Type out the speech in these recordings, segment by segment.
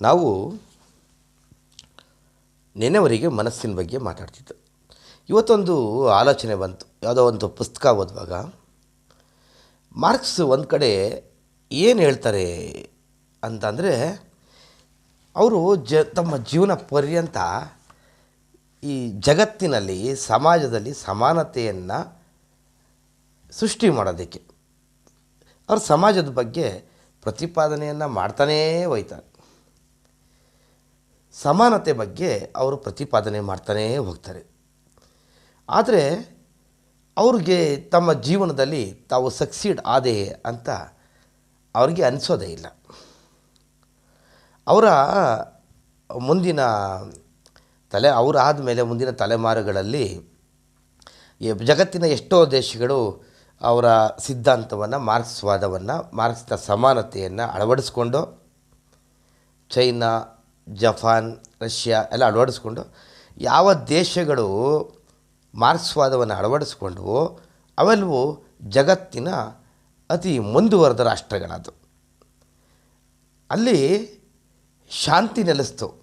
ನಾವು ನೆನೆವರಿಗೆ ಮನಸ್ಸಿನ ಬಗ್ಗೆ ಮಾತಾಡ್ತಿದ್ದು. ಇವತ್ತೊಂದು ಆಲೋಚನೆ ಬಂತು. ಯಾವುದೋ ಒಂದು ಪುಸ್ತಕ ಓದುವಾಗ. ಮಾರ್ಕ್ಸ್ ಒಂದು ಕಡೆ ಏನು ಹೇಳ್ತಾರೆ ಅಂತಂದರೆ, ಅವರು ಜ, ತಮ್ಮ ಜೀವನ ಪರ್ಯಂತ ಈ ಜಗತ್ತಿನಲ್ಲಿ, ಸಮಾಜದಲ್ಲಿ ಸಮಾನತೆಯನ್ನು ಸೃಷ್ಟಿ ಮಾಡೋದಕ್ಕೆ. ಅವರು ಸಮಾಜದ ಬಗ್ಗೆ ಪ್ರತಿಪಾದನೆಯನ್ನು ಮಾಡ್ತಾನೇ ಹೋಯ್ತಾರೆ. ಸಮಾನತೆ ಬಗ್ಗೆ ಅವರು ಪ್ರತಿಪಾದನೆ ಮಾಡ್ತಾನೇ ಹೋಗ್ತಾರೆ. ಆದರೆ ಅವ್ರಿಗೆ ತಮ್ಮ ಜೀವನದಲ್ಲಿ ತಾವು ಸಕ್ಸೀಡ್ ಆದೆ ಅಂತ ಅವ್ರಿಗೆ ಅನಿಸೋದೇ ಇಲ್ಲ. ಅವರ ಮುಂದಿನ ತಲೆ ಅವರಾದ ಮೇಲೆ ಮುಂದಿನ ತಲೆಮಾರುಗಳಲ್ಲಿ ಜಗತ್ತಿನ ಎಷ್ಟೋ ದೇಶಗಳು ಅವರ ಸಿದ್ಧಾಂತವನ್ನು, ಮಾರ್ಕ್ಸ್ವಾದವನ್ನು, ಮಾರ್ಕ್ಸ್ನ ಸಮಾನತೆಯನ್ನು ಅಳವಡಿಸ್ಕೊಂಡು, ಚೈನಾ ಜಪಾನ್, ರಷ್ಯಾ ಎಲ್ಲ ಅಳವಡಿಸ್ಕೊಂಡು ಯಾವ ದೇಶಗಳು ಮಾರ್ಕ್ಸ್ವಾದವನ್ನು ಅಳವಡಿಸ್ಕೊಂಡವು ಅವೆಲ್ಲವೂ ಜಗತ್ತಿನ ಅತಿ ಮುಂದುವರೆದ ರಾಷ್ಟ್ರಗಳದು ಅಲ್ಲಿ ಶಾಂತಿ ನೆಲೆಸ್ತು.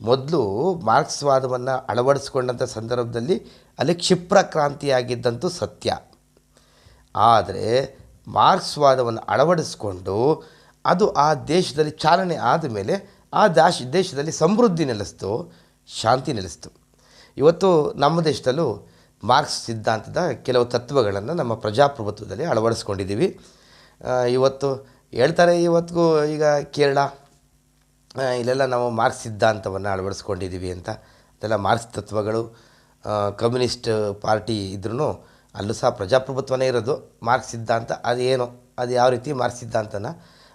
ಮೊದಲು ಮಾರ್ಕ್ಸ್ವಾದವನ್ನು ಅಳವಡಿಸ್ಕೊಂಡಂಥ ಸಂದರ್ಭದಲ್ಲಿ ಅಲ್ಲಿ ಕ್ಷಿಪ್ರ ಕ್ರಾಂತಿಯಾಗಿದ್ದಂತೂ ಸತ್ಯ. ಆದರೆ ಮಾರ್ಕ್ಸ್ವಾದವನ್ನು ಅಳವಡಿಸ್ಕೊಂಡು ಅದು ಆ ದೇಶದಲ್ಲಿ ಚಾಲನೆ ಆದಮೇಲೆ ಆ ದಾಶ್ ದೇಶದಲ್ಲಿ ಸಮೃದ್ಧಿ ನೆಲೆಸ್ತು, ಶಾಂತಿ ನೆಲೆಸ್ತು. ಇವತ್ತು ನಮ್ಮ ದೇಶದಲ್ಲೂ ಮಾರ್ಕ್ಸ್ ಸಿದ್ಧಾಂತದ ಕೆಲವು ತತ್ವಗಳನ್ನು ನಮ್ಮ ಪ್ರಜಾಪ್ರಭುತ್ವದಲ್ಲಿ ಅಳವಡಿಸ್ಕೊಂಡಿದ್ದೀವಿ. ಇವತ್ತು ಹೇಳ್ತಾರೆ, ಇವತ್ತಿಗೂ ಈಗ ಕೇರಳ ಇಲ್ಲೆಲ್ಲ ನಾವು ಮಾರ್ಕ್ಸ್ ಸಿದ್ಧಾಂತವನ್ನು ಅಳವಡಿಸ್ಕೊಂಡಿದ್ದೀವಿ ಅಂತ. ಅದೆಲ್ಲ ಮಾರ್ಕ್ಸ್ ತತ್ವಗಳು ಕಮ್ಯುನಿಸ್ಟ್ ಪಾರ್ಟಿ ಇದ್ರೂ ಅಲ್ಲೂ ಸಹ ಪ್ರಜಾಪ್ರಭುತ್ವನೇ ಇರೋದು. ಮಾರ್ಕ್ಸ್ ಸಿದ್ಧಾಂತ ಅದೇನು ಅದು ಯಾವ ರೀತಿ ಮಾರ್ಕ್ಸ್ ಸಿದ್ಧಾಂತನ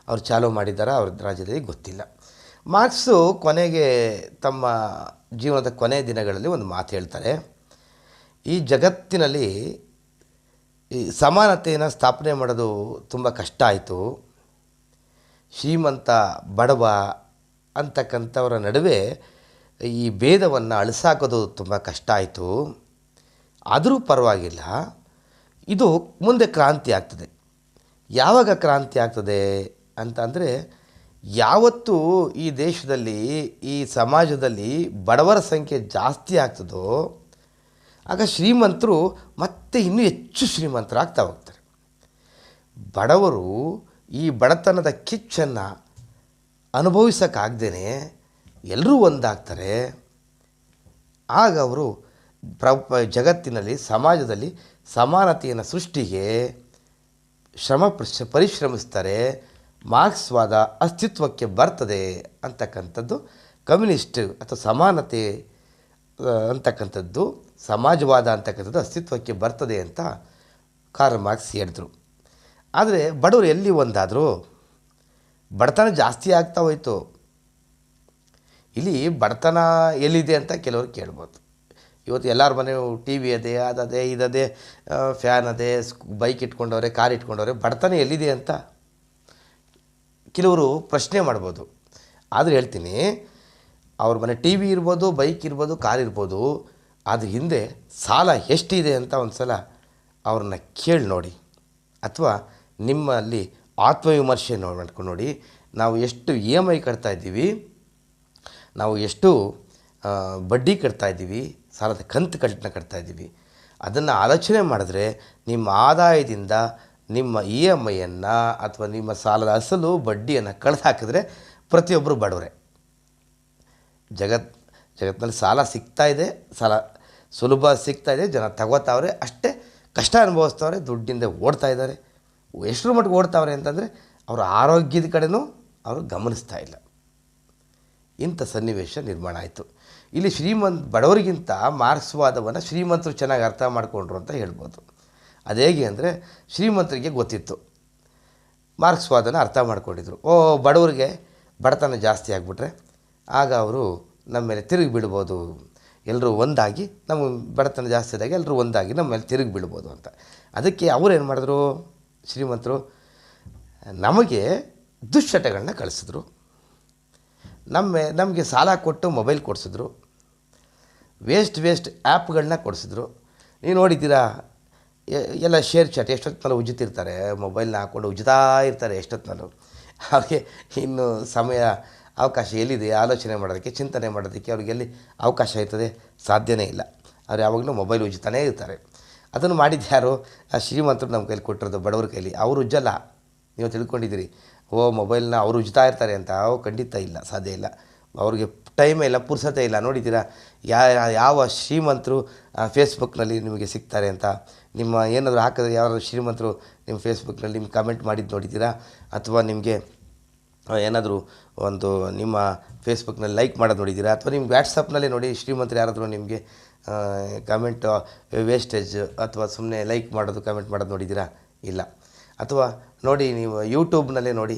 ಅವ್ರು ಚಾಲೂ ಮಾಡಿದ್ದಾರೆ ಅವ್ರ ರಾಜ್ಯದಲ್ಲಿ ಗೊತ್ತಿಲ್ಲ. ಮಾರ್ಕ್ಸು ಕೊನೆಗೆ ತಮ್ಮ ಜೀವನದ ಕೊನೆಯ ದಿನಗಳಲ್ಲಿ ಒಂದು ಮಾತು ಹೇಳ್ತಾರೆ. ಈ ಜಗತ್ತಿನಲ್ಲಿ ಈ ಸಮಾನತೆಯನ್ನು ಸ್ಥಾಪನೆ ಮಾಡೋದು ತುಂಬ ಕಷ್ಟ ಆಯಿತು. ಶ್ರೀಮಂತ ಬಡವ ಅಂತಕ್ಕಂಥವರ ನಡುವೆ ಈ ಭೇದವನ್ನು ಅಳಿಸಾಕೋದು ತುಂಬ ಕಷ್ಟ ಆಯಿತು. ಆದರೂ ಪರವಾಗಿಲ್ಲ. ಇದು ಮುಂದೆ ಕ್ರಾಂತಿ ಆಗ್ತದೆ. ಯಾವಾಗ ಕ್ರಾಂತಿ ಆಗ್ತದೆ ಅಂತ ಅಂದರೆ ಯಾವತ್ತು ಈ ದೇಶದಲ್ಲಿ, ಈ ಸಮಾಜದಲ್ಲಿ ಬಡವರ ಸಂಖ್ಯೆ ಜಾಸ್ತಿ ಆಗ್ತದೋ, ಆಗ ಶ್ರೀಮಂತರು ಮತ್ತೆ ಇನ್ನೂ ಹೆಚ್ಚು ಶ್ರೀಮಂತರಾಗ್ತಾ ಹೋಗ್ತಾರೆ. ಬಡವರು ಈ ಬಡತನದ ಕಿಚ್ಚನ್ನು ಅನುಭವಿಸೋಕ್ಕಾಗ್ದೇ ಎಲ್ಲರೂ ಒಂದಾಗ್ತಾರೆ. ಆಗ ಅವರು ಪ್ರ, ಜಗತ್ತಿನಲ್ಲಿ, ಸಮಾಜದಲ್ಲಿ ಸಮಾನತೆಯನ್ನು ಸೃಷ್ಟಿಗೆ ಶ್ರಮ ಪರಿಶ್ರ- ಪರಿಶ್ರಮಿಸ್ತಾರೆ. ಮಾರ್ಕ್ಸ್ವಾದ ಅಸ್ತಿತ್ವಕ್ಕೆ ಬರ್ತದೆ ಅಂತಕ್ಕಂಥದ್ದು, ಕಮ್ಯುನಿಸ್ಟ್ ಅಥವಾ ಸಮಾನತೆ ಅಂತಕ್ಕಂಥದ್ದು, ಸಮಾಜವಾದ ಅಂತಕ್ಕಂಥದ್ದು ಅಸ್ತಿತ್ವಕ್ಕೆ ಬರ್ತದೆ ಅಂತ ಕಾರ್ ಮಾರ್ಕ್ಸ್ ಹೇಳಿದ್ರು. ಆದರೆ ಬಡವರು ಎಲ್ಲಿ ಒಂದಾದರೂ? ಬಡತನ ಜಾಸ್ತಿ ಆಗ್ತಾ ಹೋಯಿತು. ಇಲ್ಲಿ ಬಡತನ ಎಲ್ಲಿದೆ ಅಂತ ಕೆಲವರು ಕೇಳ್ಬೋದು. ಇವತ್ತು ಎಲ್ಲರ ಮನೆ ಟಿ ವಿ ಅದೇ ಅದೇ ಇದದೇ ಫ್ಯಾನ್ ಅದೇ ಬೈಕ್ ಇಟ್ಕೊಂಡವ್ರೆ, ಕಾರ್ ಇಟ್ಕೊಂಡವ್ರೆ, ಬಡತನ ಎಲ್ಲಿದೆ ಅಂತ ಕೆಲವರು ಪ್ರಶ್ನೆ ಮಾಡ್ಬೋದು. ಆದರೆ ಹೇಳ್ತೀನಿ, ಅವ್ರ ಮನೆ ಟಿ ವಿ ಇರ್ಬೋದು ಬೈಕ್ ಇರ್ಬೋದು ಕಾರ್ ಇರ್ಬೋದು ಅದ್ರ ಹಿಂದೆ ಸಾಲ ಎಷ್ಟಿದೆ ಅಂತ ಒಂದು ಸಲ ಅವ್ರನ್ನ ಕೇಳಿ ನೋಡಿ. ಅಥವಾ ನಿಮ್ಮಲ್ಲಿ ಆತ್ಮವಿಮರ್ಶೆ ನೋಡಿ ಮಾಡ್ಕೊಂಡು ನೋಡಿ. ನಾವು ಎಷ್ಟು ಇ ಎಂ ಐ ಕಟ್ತಾ ಇದ್ದೀವಿ, ನಾವು ಎಷ್ಟು ಬಡ್ಡಿ ಕಟ್ತಾ ಇದ್ದೀವಿ, ಸಾಲದ ಕಂತು ಕಟ್ಟನ್ನ ಕಟ್ತಾ ಇದ್ದೀವಿ. ಅದನ್ನು ಆಲೋಚನೆ ಮಾಡಿದ್ರೆ ನಿಮ್ಮ ಆದಾಯದಿಂದ ನಿಮ್ಮ ಇ ಎಂ ಐಯನ್ನು ಅಥವಾ ನಿಮ್ಮ ಸಾಲದ ಅಸಲು ಬಡ್ಡಿಯನ್ನು ಕಳೆದು ಹಾಕಿದರೆ ಪ್ರತಿಯೊಬ್ಬರು ಬಡವರೇ. ಜಗತ್ ಜಗತ್ತಿನಲ್ಲಿ ಸಾಲ ಸಿಗ್ತಾ ಇದೆ, ಸಾಲ ಸುಲಭ ಸಿಗ್ತಾ ಇದೆ, ಜನ ತಗೋತಾವ್ರೆ, ಅಷ್ಟೇ ಕಷ್ಟ ಅನುಭವಿಸ್ತವ್ರೆ, ದುಡ್ಡಿಂದ ಓಡ್ತಾ ಇದ್ದಾರೆ. ಎಷ್ಟರ ಮಟ್ಟಿಗೆ ಓಡ್ತಾವ್ರೆ ಅಂತಂದರೆ ಅವರ ಆರೋಗ್ಯದ ಕಡೆನೂ ಅವರು ಗಮನಿಸ್ತಾ ಇಲ್ಲ. ಇಂಥ ಸನ್ನಿವೇಶ ನಿರ್ಮಾಣ ಆಯಿತು. ಇಲ್ಲಿ ಶ್ರೀಮಂತ ಬಡವರಿಗಿಂತ ಮಾರ್ಕ್ಸ್ವಾದವನ್ನು ಶ್ರೀಮಂತರು ಚೆನ್ನಾಗಿ ಅರ್ಥ ಮಾಡಿಕೊಂಡ್ರು ಅಂತ ಹೇಳ್ಬೋದು. ಅದು ಹೇಗೆ ಅಂದರೆ ಶ್ರೀಮಂತರಿಗೆ ಗೊತ್ತಿತ್ತು. ಮಾರ್ಕ್ಸ್ವಾದನ ಅರ್ಥ ಮಾಡ್ಕೊಂಡಿದ್ರು. ಓ, ಬಡವರಿಗೆ ಬಡತನ ಜಾಸ್ತಿ ಆಗಿಬಿಟ್ರೆ ಆಗ ಅವರು ನಮ್ಮ ಮೇಲೆ ತಿರುಗಿ ಬಿಡ್ಬೋದು ಎಲ್ಲರೂ ಒಂದಾಗಿ ನಮ್ಮ ಬಡತನ ಜಾಸ್ತಿ ಆದಾಗ ಎಲ್ಲರೂ ಒಂದಾಗಿ ನಮ್ಮ ಮೇಲೆ ತಿರುಗಿ ಬಿಡ್ಬೋದು ಅಂತ. ಅದಕ್ಕೆ ಅವರು ಏನು ಮಾಡಿದ್ರು? ಶ್ರೀಮಂತರು ನಮಗೆ ದುಶ್ಚಟಗಳನ್ನ ಕಳಿಸಿದ್ರು. ನಮ್ಮ, ನಮಗೆ ಸಾಲ ಕೊಟ್ಟು ಮೊಬೈಲ್ ಕೊಡಿಸಿದ್ರು. ವೇಸ್ಟ್ ವೇಸ್ಟ್ ಆ್ಯಪ್ಗಳನ್ನ ಕೊಡಿಸಿದ್ರು. ನೀವು ನೋಡಿದ್ದೀರಾ? ಎಲ್ಲ ಶೇರ್ ಚಾಟ್ ಎಷ್ಟೊತ್ತಿನಲ್ಲೂ ಉಜ್ಜುತ್ತಿರ್ತಾರೆ ಮೊಬೈಲ್ನ ಹಾಕ್ಕೊಂಡು ಉಜ್ಜುತ್ತಾ ಇರ್ತಾರೆ ಎಷ್ಟೊತ್ತಿನಲ್ಲೂ ಅವ್ರಿಗೆ ಇನ್ನು ಸಮಯ, ಅವಕಾಶ ಎಲ್ಲಿದೆ? ಆಲೋಚನೆ ಮಾಡೋದಕ್ಕೆ, ಚಿಂತನೆ ಮಾಡೋದಕ್ಕೆ ಅವ್ರಿಗೆ ಎಲ್ಲಿ ಅವಕಾಶ ಇರ್ತದೆ? ಸಾಧ್ಯನೇ ಇಲ್ಲ. ಅವ್ರು ಯಾವಾಗಲೂ ಮೊಬೈಲ್ ಉಜ್ಜುತ್ತಾನೇ ಇರ್ತಾರೆ. ಅದನ್ನು ಮಾಡಿದ್ದು ಯಾರು? ಆ ಶ್ರೀಮಂತರು ನಮ್ಮ ಕೈಲಿ ಕೊಟ್ಟಿರೋದು ಬಡವ್ರ ಕೈಲಿ. ಅವರು ಉಜ್ಜಲ್ಲ. ನೀವು ತಿಳ್ಕೊಂಡಿದ್ದೀರಿ. ಓ ಮೊಬೈಲ್ನ ಅವರು ಉಜ್ತಾ ಇರ್ತಾರೆ ಅಂತ. ಅವು ಖಂಡಿತ ಇಲ್ಲ. ಸಾಧ್ಯ ಇಲ್ಲ. ಅವ್ರಿಗೆ ಟೈಮ್ ಇಲ್ಲ, ಪುರ್ಸತೆ ಇಲ್ಲ. ನೋಡಿದ್ದೀರಾ? ಯಾ, ಯಾವ ಶ್ರೀಮಂತರು ಫೇಸ್ಬುಕ್ನಲ್ಲಿ ನಿಮಗೆ ಸಿಗ್ತಾರೆ ಅಂತ? ನಿಮ್ಮ ಏನಾದರೂ ಹಾಕಿದ್ರೆ ಯಾರಾದರೂ ಶ್ರೀಮಂತರು ನಿಮ್ಮ ಫೇಸ್ಬುಕ್ನಲ್ಲಿ ನಿಮ್ಗೆ ಕಮೆಂಟ್ ಮಾಡಿದ್ದು ನೋಡಿದ್ದೀರಾ? ಅಥವಾ ನಿಮಗೆ ಏನಾದರೂ ಒಂದು ನಿಮ್ಮ ಫೇಸ್ಬುಕ್ನಲ್ಲಿ ಲೈಕ್ ಮಾಡೋದು ನೋಡಿದ್ದೀರಾ? ಅಥವಾ ನಿಮ್ಮ ವ್ಯಾಟ್ಸಪ್ನಲ್ಲೇ ನೋಡಿ ಶ್ರೀಮಂತರು ಯಾರಾದರೂ ನಿಮಗೆ ಕಮೆಂಟ್ ವೇಸ್ಟೇಜ್ ಅಥವಾ ಸುಮ್ಮನೆ ಲೈಕ್ ಮಾಡೋದು ಕಮೆಂಟ್ ಮಾಡೋದು ನೋಡಿದ್ದೀರಾ? ಇಲ್ಲ. ಅಥವಾ ನೋಡಿ ನೀವು ಯೂಟ್ಯೂಬ್ನಲ್ಲೇ ನೋಡಿ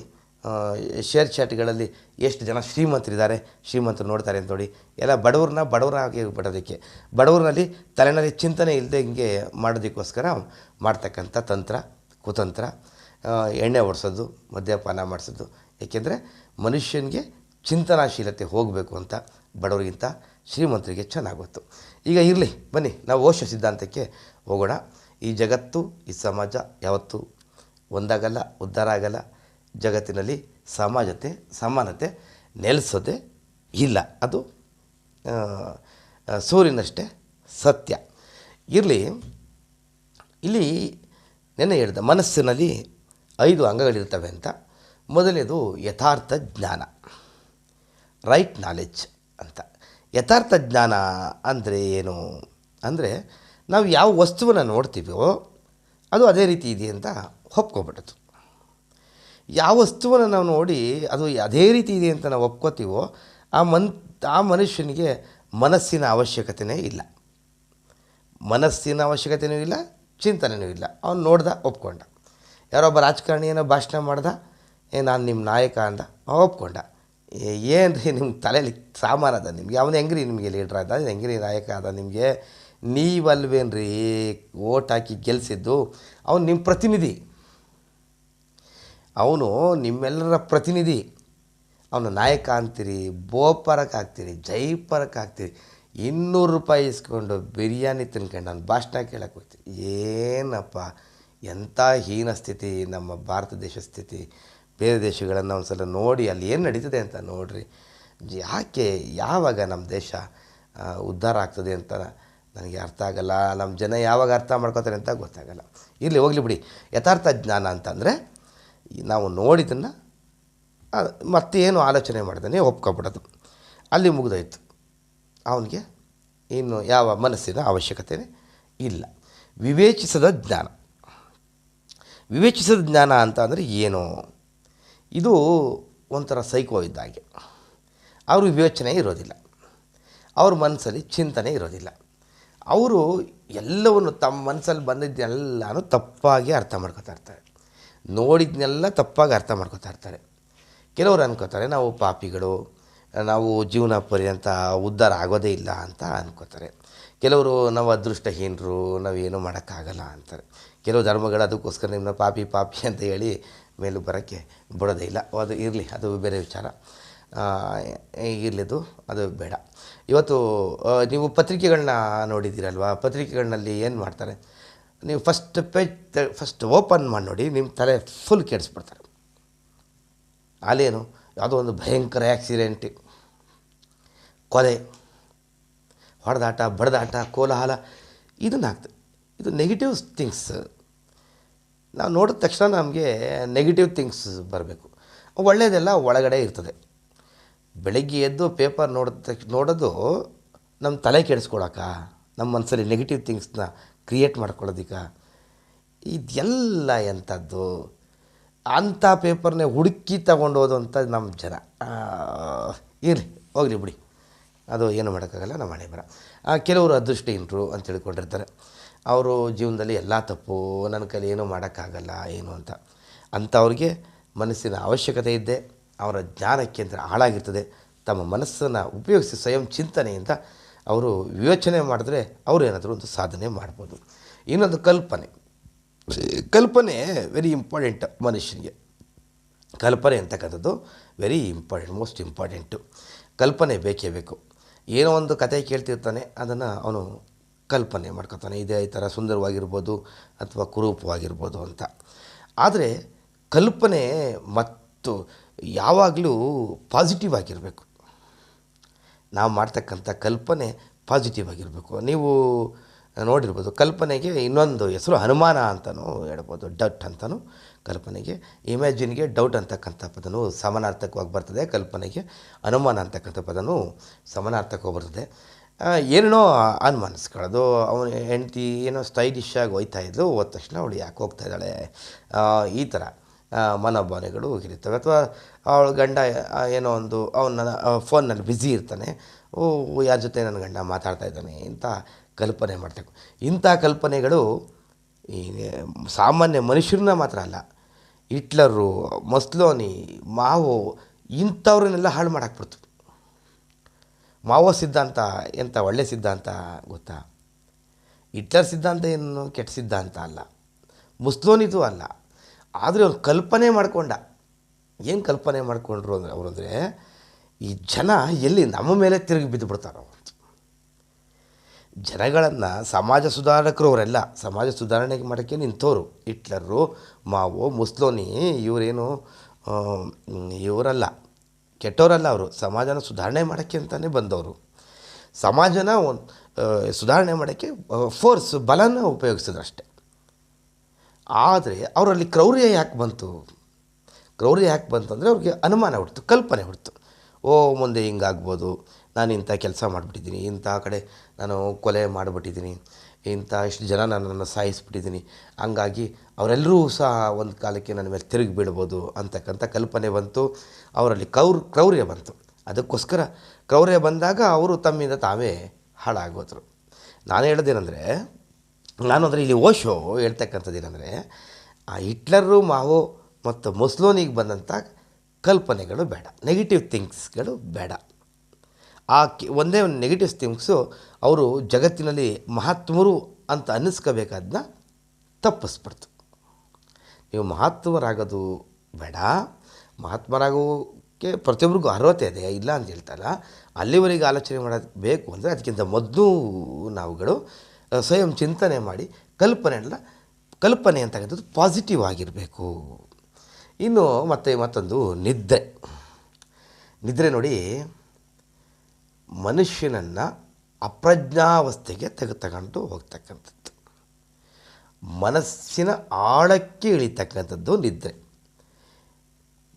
ಶೇರ್ ಚಾಟ್ಗಳಲ್ಲಿ ಎಷ್ಟು ಜನ ಶ್ರೀಮಂತರಿದ್ದಾರೆ, ಶ್ರೀಮಂತರು ನೋಡ್ತಾರೆ ಅಂತ ನೋಡಿ. ಎಲ್ಲ ಬಡವ್ರನ್ನ ಬಡವರಾಗಿ ಬಿಡೋದಕ್ಕೆ. ಬಡವ್ರಲ್ಲಿ ತಲೆನಲ್ಲಿ ಚಿಂತನೆ ಇಲ್ಲದೆ ಹಿಂಗೆ ಮಾಡೋದಕ್ಕೋಸ್ಕರ ಮಾಡ್ತಕ್ಕಂಥ ತಂತ್ರ, ಕುತಂತ್ರ ಎಣ್ಣೆ ಓಡಿಸೋದು ಮದ್ಯಪಾನ ಮಾಡಿಸೋದು. ಏಕೆಂದರೆ ಮನುಷ್ಯನಿಗೆ ಚಿಂತನಾಶೀಲತೆ ಹೋಗಬೇಕು ಅಂತ ಬಡವರಿಗಿಂತ ಶ್ರೀಮಂತರಿಗೆ ಚೆನ್ನಾಗೊತ್ತು. ಈಗ ಇರಲಿ, ಬನ್ನಿ, ನಾವು ಓಶ ಸಿದ್ಧಾಂತಕ್ಕೆ ಹೋಗೋಣ. ಈ ಜಗತ್ತು, ಈ ಸಮಾಜ ಯಾವತ್ತೂ ಒಂದಾಗಲ್ಲ, ಉದ್ಧಾರ ಆಗಲ್ಲ. ಜಗತ್ತಿನಲ್ಲಿ ಸಮಾಜತೆ, ಸಮಾನತೆ ನೆಲೆಸೋದೇ ಇಲ್ಲ. ಅದು ಸೂರ್ಯನಷ್ಟೇ ಸತ್ಯ. ಇರಲಿ, ಇಲ್ಲಿ ನೆನ್ನೆ ಹೇಳಿದ ಮನಸ್ಸಿನಲ್ಲಿ ಐದು ಅಂಗಗಳಿರ್ತವೆ ಅಂತ. ಮೊದಲನೇದು ಯಥಾರ್ಥ ಜ್ಞಾನ ರೈಟ್ ನಾಲೆಜ್ ಅಂತ. ಯಥಾರ್ಥ ಜ್ಞಾನ ಅಂದರೆ ಏನು? ಅಂದರೆ ನಾವು ಯಾವ ವಸ್ತುವನ್ನು ನೋಡ್ತೀವೋ ಅದು ಅದೇ ರೀತಿ ಇದೆ ಅಂತ ಒಪ್ಕೊಬಿಡೋದು. ಯಾವ ವಸ್ತುವನ್ನು ನಾವು ನೋಡಿ ಅದು ಅದೇ ರೀತಿ ಇದೆ ಅಂತ ನಾವು ಒಪ್ಕೋತೀವೋ, ಆ ಮನ್, ಆ ಮನುಷ್ಯನಿಗೆ ಮನಸ್ಸಿನ ಅವಶ್ಯಕತೆಯೇ ಇಲ್ಲ. ಮನಸ್ಸಿನ ಅವಶ್ಯಕತೆಯೂ ಇಲ್ಲ ಚಿಂತನೆಯೂ ಇಲ್ಲ. ಅವನು ನೋಡ್ದ, ಒಪ್ಕೊಂಡ. ಯಾರೊಬ್ಬ ರಾಜಕಾರಣಿ ಏನೋ ಭಾಷಣ ಮಾಡ್ದ, ಏ, ನಾನು ನಿಮ್ಮ ನಾಯಕ ಅಂದ, ಅವ ಒಪ್ಕೊಂಡ. ಏನು ರೀ ನಿಮ್ಮ ತಲೆಯಲ್ಲಿ ಅದ ನಿಮ್ಗೆ? ಅವನು ಹೆಂಗ್ರಿ ನಿಮಗೆ ಲೀಡ್ರ್ ಅದ ಹೆಂಗ್ರಿ ನಾಯಕ ಅದ ನಿಮಗೆ? ನೀವಲ್ವೇನ್ರಿ ಓಟ್ ಹಾಕಿ ಗೆಲ್ಲಿಸಿದ್ದು ಅವನು ನಿಮ್ಮ ಪ್ರತಿನಿಧಿ. ಅವನು ನಿಮ್ಮೆಲ್ಲರ ಪ್ರತಿನಿಧಿ. ಅವನು ನಾಯಕ ಅಂತೀರಿ ಬೋಪರಕ್ಕೆ ಹಾಕ್ತೀರಿ ಜೈಪರಕ್ಕೆ ಹಾಕ್ತೀರಿ ಇನ್ನೂರು ರೂಪಾಯಿ ಇಸ್ಕೊಂಡು ಬಿರಿಯಾನಿ ತಿನ್ಕೊಂಡು ನಾನು ಭಾಷಣ ಕೇಳಕ್ಕೆ ಹೋಗ್ತೀನಿ. ಏನಪ್ಪ, ಎಂಥ ಹೀನ ಸ್ಥಿತಿ, ನಮ್ಮ ಭಾರತ ದೇಶ ಸ್ಥಿತಿ. ಬೇರೆ ದೇಶಗಳನ್ನು ಒಂದು ಸಲ ನೋಡಿ ಅಲ್ಲಿ ಏನು ನಡೀತದೆ ಅಂತ ನೋಡ್ರಿ. ಯಾಕೆ ಯಾವಾಗ ನಮ್ಮ ದೇಶ ಉದ್ಧಾರ ಆಗ್ತದೆ ಅಂತ ನನಗೆ ಅರ್ಥ ಆಗಲ್ಲ. ನಮ್ಮ ಜನ ಯಾವಾಗ ಅರ್ಥ ಮಾಡ್ಕೋತಾರೆ ಅಂತ ಗೊತ್ತಾಗಲ್ಲ. ಇರಲಿ, ಹೋಗಲಿ ಬಿಡಿ. ಯಥಾರ್ಥ ಜ್ಞಾನ ಅಂತಂದರೆ ನಾವು ನೋಡಿದ್ದನ್ನು ಮತ್ತೇನು ಆಲೋಚನೆ ಮಾಡ್ದೇ ಒಪ್ಕೊಬಿಡೋದು. ಅಲ್ಲಿ ಮುಗಿದೋಯ್ತು. ಅವನಿಗೆ ಇನ್ನು ಯಾವ ಮನಸ್ಸಿನ ಅವಶ್ಯಕತೆ ಇಲ್ಲ. ವಿವೇಚಿಸದ ಜ್ಞಾನ. ವಿವೇಚಿಸದ ಜ್ಞಾನ ಅಂತ ಅಂದರೆ ಏನು? ಇದು ಒಂಥರ ಸೈಕೋ ಇದ್ದಾಗೆ ಅವರು ವಿವೇಚನೆ ಇರೋದಿಲ್ಲ. ಅವ್ರ ಮನಸ್ಸಲ್ಲಿ ಚಿಂತನೆ ಇರೋದಿಲ್ಲ. ಅವರು ಎಲ್ಲವನ್ನು ತಮ್ಮ ಮನಸ್ಸಲ್ಲಿ ಬಂದಿದ್ದೆಲ್ಲನೂ ತಪ್ಪಾಗಿ ಅರ್ಥ ಮಾಡ್ಕೊತಾ ಇರ್ತಾರೆ. ನೋಡಿದ್ನೆಲ್ಲ ತಪ್ಪಾಗಿ ಅರ್ಥ ಮಾಡ್ಕೊತಾ ಇರ್ತಾರೆ. ಕೆಲವರು ಅನ್ಕೋತಾರೆ, ನಾವು ಪಾಪಿಗಳು, ನಾವು ಜೀವನ ಪರ್ಯಂತ ಉದ್ಧಾರ ಆಗೋದೇ ಇಲ್ಲ ಅಂತ ಅನ್ಕೋತಾರೆ. ಕೆಲವರು ನಾವು ಅದೃಷ್ಟಹೀನರು, ನಾವೇನು ಮಾಡೋಕ್ಕಾಗಲ್ಲ ಅಂತಾರೆ. ಕೆಲವು ಧರ್ಮಗಳು ಅದಕ್ಕೋಸ್ಕರ ನಿಮ್ಮನ್ನ ಪಾಪಿ ಪಾಪಿ ಅಂತ ಹೇಳಿ ಮೇಲೆ ಬರೋಕ್ಕೆ ಬಿಡೋದೇ ಇಲ್ಲ. ಅದು ಇರಲಿ, ಅದು ಬೇರೆ ವಿಚಾರ. ಇರಲಿದು, ಅದು ಬೇಡ. ಇವತ್ತು ನೀವು ಪತ್ರಿಕೆಗಳನ್ನ ನೋಡಿದ್ದೀರಲ್ವಾ? ಪತ್ರಿಕೆಗಳಲ್ಲಿ ಏನು ಮಾಡ್ತಾರೆ? ನೀವು ಫಸ್ಟ್ ಪೇಜ್ ಫಸ್ಟ್ ಓಪನ್ ಮಾಡಿ ನೋಡಿ ನಿಮ್ಮ ತಲೆ ಫುಲ್ ಕೆಡಿಸ್ಬಿಡ್ತಾರೆ. ಅಲ್ಲೇನು ಯಾವುದೋ ಒಂದು ಭಯಂಕರ ಆ್ಯಕ್ಸಿಡೆಂಟ್ ಕೊಲೆ, ಹೊಡೆದಾಟ, ಬಡದಾಟ, ಕೋಲಾಹಲ, ಇದನ್ನು ಆಗ್ತದೆ. ಇದು ನೆಗೆಟಿವ್ ಥಿಂಗ್ಸ್ ನಾವು ನೋಡಿದ ತಕ್ಷಣ ನಮಗೆ ನೆಗೆಟಿವ್ ಥಿಂಗ್ಸ್ ಬರಬೇಕು. ಒಳ್ಳೆಯದೆಲ್ಲ ಒಳಗಡೆ ಇರ್ತದೆ. ಬೆಳಗ್ಗೆ ಎದ್ದು ಪೇಪರ್ ನೋಡಿದ ತಕ್ಷ, ನೋಡೋದು ನಮ್ಮ ತಲೆ ಕೆಡಿಸ್ಕೊಳಕ್ಕ ನಮ್ಮ ಮನಸ್ಸಲ್ಲಿ ನೆಗೆಟಿವ್ ಥಿಂಗ್ಸ್ನ ಕ್ರಿಯೇಟ್ ಮಾಡ್ಕೊಳ್ಳೋದೀಗ. ಇದೆಲ್ಲ ಎಂಥದ್ದು? ಅಂಥ ಪೇಪರ್ನೇ ಹುಡುಕಿ ತಗೊಂಡು ಹೋದಂಥ ನಮ್ಮ ಜನ. ಇರಲಿ, ಹೋಗಲಿ ಬಿಡಿ. ಅದು ಏನು ಮಾಡೋಕ್ಕಾಗಲ್ಲ ನಮ್ಮ ಹಣೆ ಬರ ಕೆಲವರು ಅದೃಷ್ಟಹೀನರು ಅಂತ ತಿಳ್ಕೊಂಡಿರ್ತಾರೆ. ಅವರು ಜೀವನದಲ್ಲಿ ಎಲ್ಲ ತಪ್ಪು, ನನ್ನ ಕೈಲಿ ಏನೂ ಮಾಡೋಕ್ಕಾಗಲ್ಲ, ಏನು ಅಂತ. ಅಂಥವ್ರಿಗೆ ಮನಸ್ಸಿನ ಅವಶ್ಯಕತೆ ಇದ್ದೆ, ಅವರ ಜ್ಞಾನಕ್ಕೆ ಅಂತ ಹಾಳಾಗಿರ್ತದೆ ತಮ್ಮ ಮನಸ್ಸನ್ನು ಉಪಯೋಗಿಸಿ ಸ್ವಯಂ ಚಿಂತನೆಯಿಂದ ಅವರು ವಿವೇಚನೆ ಮಾಡಿದ್ರೆ ಅವರು ಏನಾದರೂ ಒಂದು ಸಾಧನೆ ಮಾಡ್ಬೋದು. ಇನ್ನೊಂದು ಕಲ್ಪನೆ. ಕಲ್ಪನೆ ವೆರಿ ಇಂಪಾರ್ಟೆಂಟ್ ಮನುಷ್ಯನಿಗೆ. ಕಲ್ಪನೆ ಅಂತಕ್ಕಂಥದ್ದು ವೆರಿ ಇಂಪಾರ್ಟೆಂಟ್ ಮೋಸ್ಟ್ ಇಂಪಾರ್ಟೆಂಟು ಕಲ್ಪನೆ ಬೇಕೇ ಬೇಕು. ಏನೋ ಒಂದು ಕತೆ ಕೇಳ್ತಿರ್ತಾನೆ, ಅದನ್ನು ಅವನು ಕಲ್ಪನೆ ಮಾಡ್ಕೊತಾನೆ. ಇದೇ ಈ ಥರ ಸುಂದರವಾಗಿರ್ಬೋದು ಅಥವಾ ಕುರೂಪವಾಗಿರ್ಬೋದು ಅಂತ. ಆದರೆ ಕಲ್ಪನೆ ಮತ್ತು ಯಾವಾಗಲೂ ಪಾಸಿಟಿವ್ ಆಗಿರಬೇಕು. ನಾವು ಮಾಡ್ತಕ್ಕಂಥ ಕಲ್ಪನೆ ಪಾಸಿಟಿವ್ ಆಗಿರಬೇಕು. ನೀವು ನೋಡಿರ್ಬೋದು, ಕಲ್ಪನೆಗೆ ಇನ್ನೊಂದು ಹೆಸರು ಅನುಮಾನ ಅಂತಲೂ ಹೇಳ್ಬೋದು ಡಟ್ ಅಂತಲೂ ಕಲ್ಪನೆಗೆ. ಇಮ್ಯಾಜಿನ್ಗೆ ಡೌಟ್ ಅಂತಕ್ಕಂಥ ಪದನು ಸಮಾನಾರ್ಥಕವಾಗಿ ಬರ್ತದೆ, ಕಲ್ಪನೆಗೆ ಅನುಮಾನ ಅಂತಕ್ಕಂಥ ಪದನು ಸಮಾನಾರ್ಥಕವಾಗಿ ಬರ್ತದೆ. ಏನೇನೋ ಅನುಮಾನಿಸ್ಕೊಳ್ಳೋದು, ಅವನು ಹೆಂಡ್ತಿ ಏನೋ ಸ್ಟೈಲಿಶ್ ಆಗಿ ಇದ್ಲು ಹೋದ ತಕ್ಷಣ ಅವಳು ಯಾಕೆ ಹೋಗ್ತಾ ಇದ್ದಾಳೆ? ಈ ಥರ ಮನೋಭಾವನೆಗಳು ಇರ್ತವೆ ಅಥವಾ ಅವಳ ಗಂಡ ಏನೋ ಒಂದು, ಅವನ ಫೋನ್ನಲ್ಲಿ ಬ್ಯುಸಿ ಇರ್ತಾನೆ. ಓ, ಯಾರ ಜೊತೆ ನನ್ನ ಗಂಡ ಮಾತಾಡ್ತಾ ಇದ್ದಾನೆ ಇಂಥ ಕಲ್ಪನೆ ಮಾಡ್ತಾ ಇಂಥ ಕಲ್ಪನೆಗಳು ಈ, ಸಾಮಾನ್ಯ ಮನುಷ್ಯರನ್ನ ಮಾತ್ರ ಅಲ್ಲ. ಹಿಟ್ಲರು, ಮಸ್ಲೋನಿ, ಮಾವೋ, ಇಂಥವ್ರನ್ನೆಲ್ಲ ಹಾಳು ಮಾಡಾಕ್ಬಿಡ್ತು. ಮಾವೋ ಸಿದ್ಧಾಂತ ಎಂಥ ಒಳ್ಳೆ ಸಿದ್ಧಾಂತ ಗೊತ್ತಾ? ಹಿಟ್ಲರ್ ಸಿದ್ಧಾಂತ ಏನು ಕೆಟ್ಟ ಸಿದ್ಧಾಂತ ಅಲ್ಲ. ಮುಸ್ಲೋನಿದು ಅಲ್ಲ. ಆದರೆ ಅವ್ರು ಕಲ್ಪನೆ ಮಾಡಿಕೊಂಡ. ಏನು ಕಲ್ಪನೆ ಮಾಡಿಕೊಂಡ್ರು ಅಂದರೆ ಅವರು ಅಂದರೆ, ಈ ಜನ ಎಲ್ಲಿ ನಮ್ಮ ಮೇಲೆ ತಿರುಗಿ ಬಿದ್ದು ಬಿಡ್ತಾರೆ. ಅವರು ಜನಗಳನ್ನು ಸಮಾಜ ಸುಧಾರಕರು ಅವರೆಲ್ಲ, ಸಮಾಜ ಸುಧಾರಣೆಗೆ ಮಾಡೋಕ್ಕೆ ನಿಂತವರು ಹಿಟ್ಲರು, ಮಾವು, ಮುಸ್ಲೋನಿ, ಇವರೇನು ಇವರಲ್ಲ ಕೆಟ್ಟವರಲ್ಲ ಅವರು. ಸಮಾಜನ ಸುಧಾರಣೆ ಮಾಡೋಕ್ಕೆ ಅಂತಲೇ ಬಂದವರು ಸಮಾಜನ ಒಂದು ಸುಧಾರಣೆ ಮಾಡೋಕ್ಕೆ ಫೋರ್ಸ್ ಬಲನ ಉಪಯೋಗಿಸಿದ್ರು ಅಷ್ಟೆ. ಆದರೆ ಅವರಲ್ಲಿ ಕ್ರೌರ್ಯ ಯಾಕೆ ಬಂತು? ಕ್ರೌರ್ಯ ಯಾಕೆ ಬಂತು ಅಂದರೆ ಅವ್ರಿಗೆ ಅನುಮಾನ ಹುಡ್ತು ಕಲ್ಪನೆ ಹುಡ್ತು ಓ, ಮುಂದೆ ಹಿಂಗಾಗ್ಬೋದು. ನಾನು ಇಂಥ ಕೆಲಸ ಮಾಡಿಬಿಟ್ಟಿದ್ದೀನಿ, ಇಂಥ ಕಡೆ ನಾನು ಕೊಲೆ ಮಾಡಿಬಿಟ್ಟಿದ್ದೀನಿ, ಇಂಥ ಇಷ್ಟು ಜನ ನನ್ನನ್ನು ಸಾಯಿಸ್ಬಿಟ್ಟಿದ್ದೀನಿ. ಹಂಗಾಗಿ ಅವರೆಲ್ಲರೂ ಸಹ ಒಂದು ಕಾಲಕ್ಕೆ ನನ್ನ ಮೇಲೆ ತಿರುಗಿ ಬೀಳ್ಬೋದು ಅಂತಕ್ಕಂಥ ಕಲ್ಪನೆ ಬಂತು. ಅವರಲ್ಲಿ ಕೌರ್, ಕ್ರೌರ್ಯ ಬಂತು. ಅದಕ್ಕೋಸ್ಕರ ಕ್ರೌರ್ಯ ಬಂದಾಗ ಅವರು ತಮ್ಮಿಂದ ತಾವೇ ಹಾಳಾಗೋದ್ರು. ನಾನು ಹೇಳೋದೇನೆಂದರೆ ನಾನು ಅಂದರೆ ಇಲ್ಲಿ ಓಶೋ ಹೇಳ್ತಕ್ಕಂಥದ್ದು ಏನಂದರೆ, ಆ ಹಿಟ್ಲರು, ಮಾವೋ ಮತ್ತು ಮುಸ್ಲೋನಿಗೆ ಬಂದಂಥ ಕಲ್ಪನೆಗಳು ಬೇಡ. ನೆಗೆಟಿವ್ ಥಿಂಗ್ಸ್ಗಳು ಬೇಡ. ಆ ಒಂದೇ ಒಂದು ನೆಗೆಟಿವ್ ಥಿಂಗ್ಸು ಅವರು ಜಗತ್ತಿನಲ್ಲಿ ಮಹಾತ್ಮರು ಅಂತ ಅನ್ನಿಸ್ಕೋಬೇಕಾದನ್ನ ತಪ್ಪಿಸ್ಬಿಡ್ತು. ನೀವು ಮಹಾತ್ಮರಾಗೋದು ಬೇಡ. ಮಹಾತ್ಮರಾಗೋಕ್ಕೆ ಪ್ರತಿಯೊಬ್ಬರಿಗೂ ಅರ್ಹತೆ ಇದೆ, ಇಲ್ಲ ಅಂತ ಹೇಳ್ತಾರಲ್ಲ ಅಲ್ಲಿವರೆಗೆ ಆಲೋಚನೆ ಮಾಡೋದು ಬೇಕು ಅಂದರೆ ಅದಕ್ಕಿಂತ ಮೊದಲು ನಾವುಗಳು ಸ್ವಯಂ ಚಿಂತನೆ ಮಾಡಿ ಕಲ್ಪನೆಯನ್ನ ಕಲ್ಪನೆ ಅಂತಕ್ಕಂಥದ್ದು ಪಾಸಿಟಿವ್ ಆಗಿರಬೇಕು. ಇನ್ನು ಮತ್ತೆ ಮತ್ತೊಂದು ನಿದ್ರೆ. ನಿದ್ರೆ ನೋಡಿ, ಮನುಷ್ಯನನ್ನು ಅಪ್ರಜ್ಞಾವಸ್ಥೆಗೆ ತೆಗೆ ತಗೊಂಡು ಹೋಗ್ತಕ್ಕಂಥದ್ದು. ಮನಸ್ಸಿನ ಆಳಕ್ಕೆ ಇಳಿತಕ್ಕಂಥದ್ದು ನಿದ್ರೆ.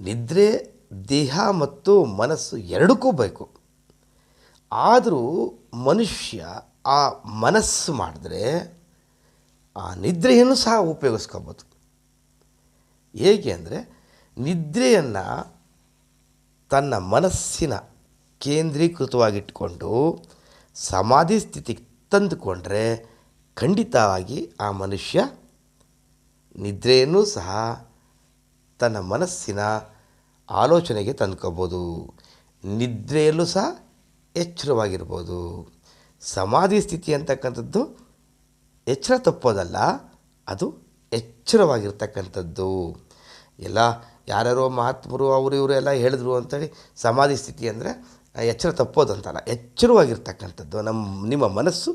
ನಿದ್ರೆ ದೇಹ ಮತ್ತು ಮನಸ್ಸು ಎರಡಕ್ಕೂ ಬೇಕು. ಆದರೂ ಮನುಷ್ಯ ಆ ಮನಸ್ಸು ಮಾಡಿದ್ರೆ ಆ ನಿದ್ರೆಯನ್ನು ಸಹ ಉಪಯೋಗಿಸ್ಕೋಬೋದು. ಹೇಗೆ ಅಂದರೆ ನಿದ್ರೆಯನ್ನು ತನ್ನ ಮನಸ್ಸಿನ ಕೇಂದ್ರೀಕೃತವಾಗಿಟ್ಕೊಂಡು ಸಮಾಧಿ ಸ್ಥಿತಿಗೆ ತಂದುಕೊಂಡ್ರೆ ಖಂಡಿತವಾಗಿ ಆ ಮನುಷ್ಯ ನಿದ್ರೆಯನ್ನು ಸಹ ತನ್ನ ಮನಸ್ಸಿನ ಆಲೋಚನೆಗೆ ತಂದ್ಕೋಬೋದು. ನಿದ್ರೆಯಲ್ಲೂ ಸಹ ಎಚ್ಚರವಾಗಿರ್ಬೋದು. ಸಮಾಧಿ ಸ್ಥಿತಿ ಅಂತಕ್ಕಂಥದ್ದು ಎಚ್ಚರ ತಪ್ಪೋದಲ್ಲ, ಅದು ಎಚ್ಚರವಾಗಿರ್ತಕ್ಕಂಥದ್ದು. ಎಲ್ಲ ಯಾರ್ಯಾರೋ ಮಹಾತ್ಮರು, ಅವರು ಇವರು ಎಲ್ಲ ಹೇಳಿದ್ರು ಅಂತೇಳಿ ಸಮಾಧಿ ಸ್ಥಿತಿ ಅಂದರೆ ಎಚ್ಚರ ತಪ್ಪೋದಂತಲ್ಲ, ಎಚ್ಚರವಾಗಿರ್ತಕ್ಕಂಥದ್ದು. ನಮ್ಮ ನಿಮ್ಮ ಮನಸ್ಸು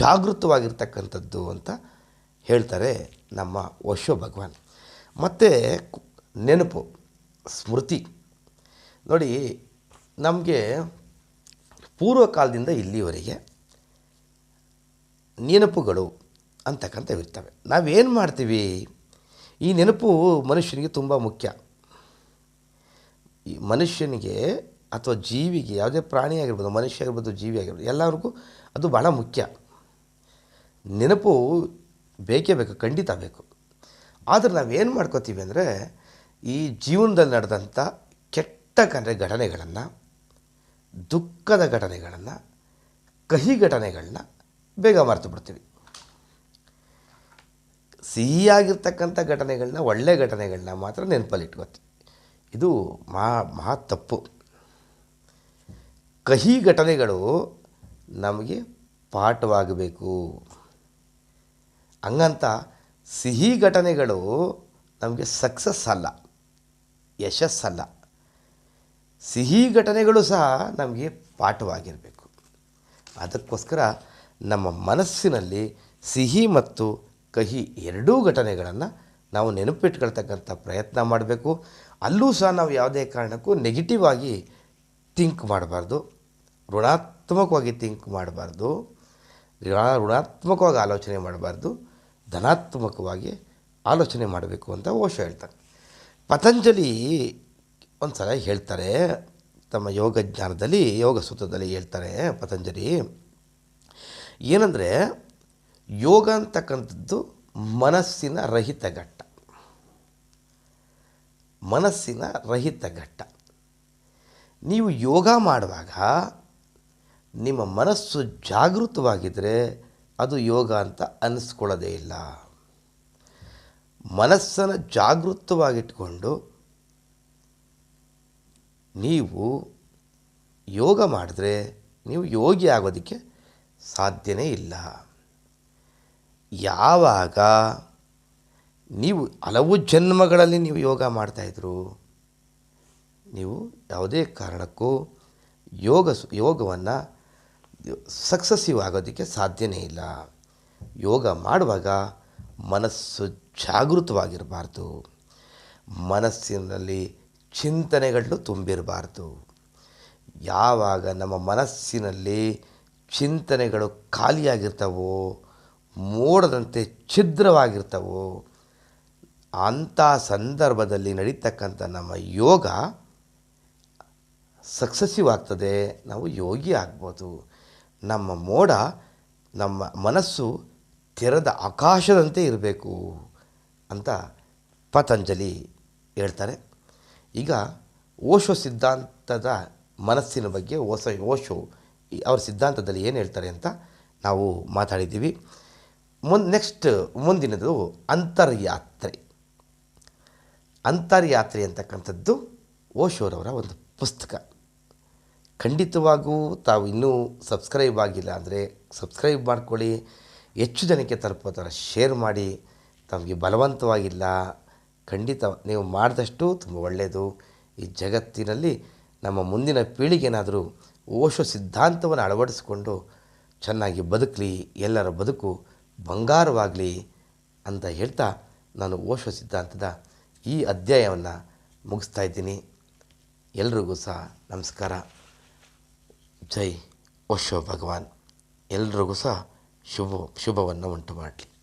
ಜಾಗೃತವಾಗಿರ್ತಕ್ಕಂಥದ್ದು ಅಂತ ಹೇಳ್ತಾರೆ ನಮ್ಮ ಓಶೋ ಭಗವಾನ್. ಮತ್ತು ನೆನಪು, ಸ್ಮೃತಿ. ನೋಡಿ, ನಮಗೆ ಪೂರ್ವಕಾಲದಿಂದ ಇಲ್ಲಿವರೆಗೆ ನೆನಪುಗಳು ಅಂತಕ್ಕಂಥವು ಇರ್ತವೆ. ನಾವೇನು ಮಾಡ್ತೀವಿ? ಈ ನೆನಪು ಮನುಷ್ಯನಿಗೆ ತುಂಬ ಮುಖ್ಯ. ಈ ಮನುಷ್ಯನಿಗೆ ಅಥವಾ ಜೀವಿಗೆ ಯಾವುದೇ ಪ್ರಾಣಿ ಆಗಿರ್ಬೋದು, ಮನುಷ್ಯ ಆಗಿರ್ಬೋದು, ಜೀವಿ ಆಗಿರ್ಬೋದು, ಎಲ್ಲರಿಗೂ ಅದು ಭಾಳ ಮುಖ್ಯ. ನೆನಪು ಬೇಕೇ ಬೇಕು, ಖಂಡಿತ ಬೇಕು. ಆದರೆ ನಾವೇನು ಮಾಡ್ಕೋತೀವಿ ಅಂದರೆ, ಈ ಜೀವನದಲ್ಲಿ ನಡೆದಂಥ ಕೆಟ್ಟ ಕರೆ ಘಟನೆಗಳನ್ನು, ದುಃಖದ ಘಟನೆಗಳನ್ನು, ಕಹಿ ಘಟನೆಗಳನ್ನ ಬೇಗ ಮರೆತು ಬಿಡ್ತೀವಿ. ಸಿಹಿಯಾಗಿರ್ತಕ್ಕಂಥ ಘಟನೆಗಳನ್ನ ಒಳ್ಳೆ ಘಟನೆಗಳನ್ನ ಮಾತ್ರ ನೆನಪಲ್ಲಿ ಇಟ್ಕೋತೀವಿ ಇದು ಮಹಾ ಮಹಾ ತಪ್ಪು. ಕಹಿ ಘಟನೆಗಳು ನಮಗೆ ಪಾಠವಾಗಬೇಕು. ಹಂಗಂತ ಸಿಹಿ ಘಟನೆಗಳು ನಮಗೆ ಸಕ್ಸಸ್ ಅಲ್ಲ ಯಶಸ್ಸಲ್ಲ ಸಿಹಿ ಘಟನೆಗಳು ಸಹ ನಮಗೆ ಪಾಠವಾಗಿರಬೇಕು. ಅದಕ್ಕೋಸ್ಕರ ನಮ್ಮ ಮನಸ್ಸಿನಲ್ಲಿ ಸಿಹಿ ಮತ್ತು ಕಹಿ ಎರಡೂ ಘಟನೆಗಳನ್ನು ನಾವು ನೆನಪಿಟ್ಕೊಳ್ತಕ್ಕಂಥ ಪ್ರಯತ್ನ ಮಾಡಬೇಕು. ಅಲ್ಲೂ ಸಹ ನಾವು ಯಾವುದೇ ಕಾರಣಕ್ಕೂ ನೆಗೆಟಿವ್ ಆಗಿ ಥಿಂಕ್ ಮಾಡಬಾರ್ದು. ಋಣಾತ್ಮಕವಾಗಿ ಥಿಂಕ್ ಮಾಡಬಾರ್ದು. ಋಣಾತ್ಮಕವಾಗಿ ಆಲೋಚನೆ ಮಾಡಬಾರ್ದು. ಧನಾತ್ಮಕವಾಗಿ ಆಲೋಚನೆ ಮಾಡಬೇಕು ಅಂತ ಓಶೋ ಹೇಳ್ತಾರೆ. ಪತಂಜಲಿ ಒಂದು ಸಲ ಹೇಳ್ತಾರೆ, ತಮ್ಮ ಯೋಗ ಜ್ಞಾನದಲ್ಲಿ, ಯೋಗ ಸೂತ್ರದಲ್ಲಿ ಹೇಳ್ತಾರೆ ಪತಂಜಲಿ ಏನಂದರೆ ಯೋಗ ಅಂತಕ್ಕಂಥದ್ದು ಮನಸ್ಸಿನ ರಹಿತ ಘಟ್ಟ. ಮನಸ್ಸಿನ ರಹಿತ ಘಟ್ಟ. ನೀವು ಯೋಗ ಮಾಡುವಾಗ ನಿಮ್ಮ ಮನಸ್ಸು ಜಾಗೃತವಾಗಿದ್ದರೆ ಅದು ಯೋಗ ಅಂತ ಅನ್ನಿಸ್ಕೊಳ್ಳೋದೇ ಇಲ್ಲ. ಮನಸ್ಸನ್ನು ಜಾಗೃತವಾಗಿಟ್ಕೊಂಡು ನೀವು ಯೋಗ ಮಾಡಿದ್ರೆ ನೀವು ಯೋಗಿ ಆಗೋದಕ್ಕೆ ಸಾಧ್ಯನೇ ಇಲ್ಲ. ಯಾವಾಗ ನೀವು ಹಲವು ಜನ್ಮಗಳಲ್ಲಿ ನೀವು ಯೋಗ ಮಾಡ್ತಾಯಿದ್ರು ನೀವು ಯಾವುದೇ ಕಾರಣಕ್ಕೂ ಯೋಗ ಯೋಗವನ್ನು ಸಕ್ಸಸ್ಸಿವ್ ಆಗೋದಕ್ಕೆ ಸಾಧ್ಯನೇ ಇಲ್ಲ. ಯೋಗ ಮಾಡುವಾಗ ಮನಸ್ಸು ಜಾಗೃತವಾಗಿರಬಾರ್ದು. ಮನಸ್ಸಿನಲ್ಲಿ ಚಿಂತನೆಗಳು ತುಂಬಿರಬಾರ್ದು. ಯಾವಾಗ ನಮ್ಮ ಮನಸ್ಸಿನಲ್ಲಿ ಚಿಂತನೆಗಳು ಖಾಲಿಯಾಗಿರ್ತವೋ, ಮೋಡದಂತೆ ಛಿದ್ರವಾಗಿರ್ತವೋ, ಅಂಥ ಸಂದರ್ಭದಲ್ಲಿ ನಡೀತಕ್ಕಂಥ ನಮ್ಮ ಯೋಗ ಸಕ್ಸಸ್ಸಿವ್ ಆಗ್ತದೆ, ನಾವು ಯೋಗಿ ಆಗ್ಬೋದು. ನಮ್ಮ ಮೋಡ, ನಮ್ಮ ಮನಸ್ಸು ತೆರೆದ ಆಕಾಶದಂತೆ ಇರಬೇಕು ಅಂತ ಪತಂಜಲಿ ಹೇಳ್ತಾರೆ. ಈಗ ಓಶೋ ಸಿದ್ಧಾಂತದ ಮನಸ್ಸಿನ ಬಗ್ಗೆ, ಓಸ, ಓಶೋ ಅವ್ರ ಸಿದ್ಧಾಂತದಲ್ಲಿ ಏನು ಹೇಳ್ತಾರೆ ಅಂತ ನಾವು ಮಾತಾಡಿದ್ದೀವಿ. ಮುನ್ ನೆಕ್ಸ್ಟ್ ಮುಂದಿನದು ಅಂತರ್ಯಾತ್ರೆ. ಅಂತರ್ಯಾತ್ರೆ ಅಂತಕ್ಕಂಥದ್ದು ಓಶೋರವರ ಒಂದು ಪುಸ್ತಕ. ಖಂಡಿತವಾಗೂ ತಾವು ಇನ್ನೂ ಸಬ್ಸ್ಕ್ರೈಬ್ ಆಗಿಲ್ಲ ಅಂದರೆ ಸಬ್ಸ್ಕ್ರೈಬ್ ಮಾಡ್ಕೊಳ್ಳಿ. ಹೆಚ್ಚು ಜನಕ್ಕೆ ತಲುಪೋ ಥರ ಶೇರ್ ಮಾಡಿ. ತಮಗೆ ಬಲವಂತವಾಗಿಲ್ಲ. ಖಂಡಿತ ನೀವು ಮಾಡಿದಷ್ಟು ತುಂಬ ಒಳ್ಳೆಯದು. ಈ ಜಗತ್ತಿನಲ್ಲಿ ನಮ್ಮ ಮುಂದಿನ ಪೀಳಿಗೆನಾದರೂ ಓಶೋ ಸಿದ್ಧಾಂತವನ್ನು ಅಳವಡಿಸಿಕೊಂಡು ಚೆನ್ನಾಗಿ ಬದುಕಲಿ, ಎಲ್ಲರ ಬದುಕು ಬಂಗಾರವಾಗಲಿ ಅಂತ ಹೇಳ್ತಾ ನಾನು ಓಶೋ ಸಿದ್ಧಾಂತದ ಈ ಅಧ್ಯಾಯವನ್ನು ಮುಗಿಸ್ತಾ ಇದ್ದೀನಿ. ಎಲ್ರಿಗೂ ಸಹ ನಮಸ್ಕಾರ. ಜೈ ಓಶೋ ಭಗವಾನ್. ಎಲ್ರಿಗೂ ಸಹ ಶುಭ, ಶುಭವನ್ನು ಉಂಟು ಮಾಡಲಿ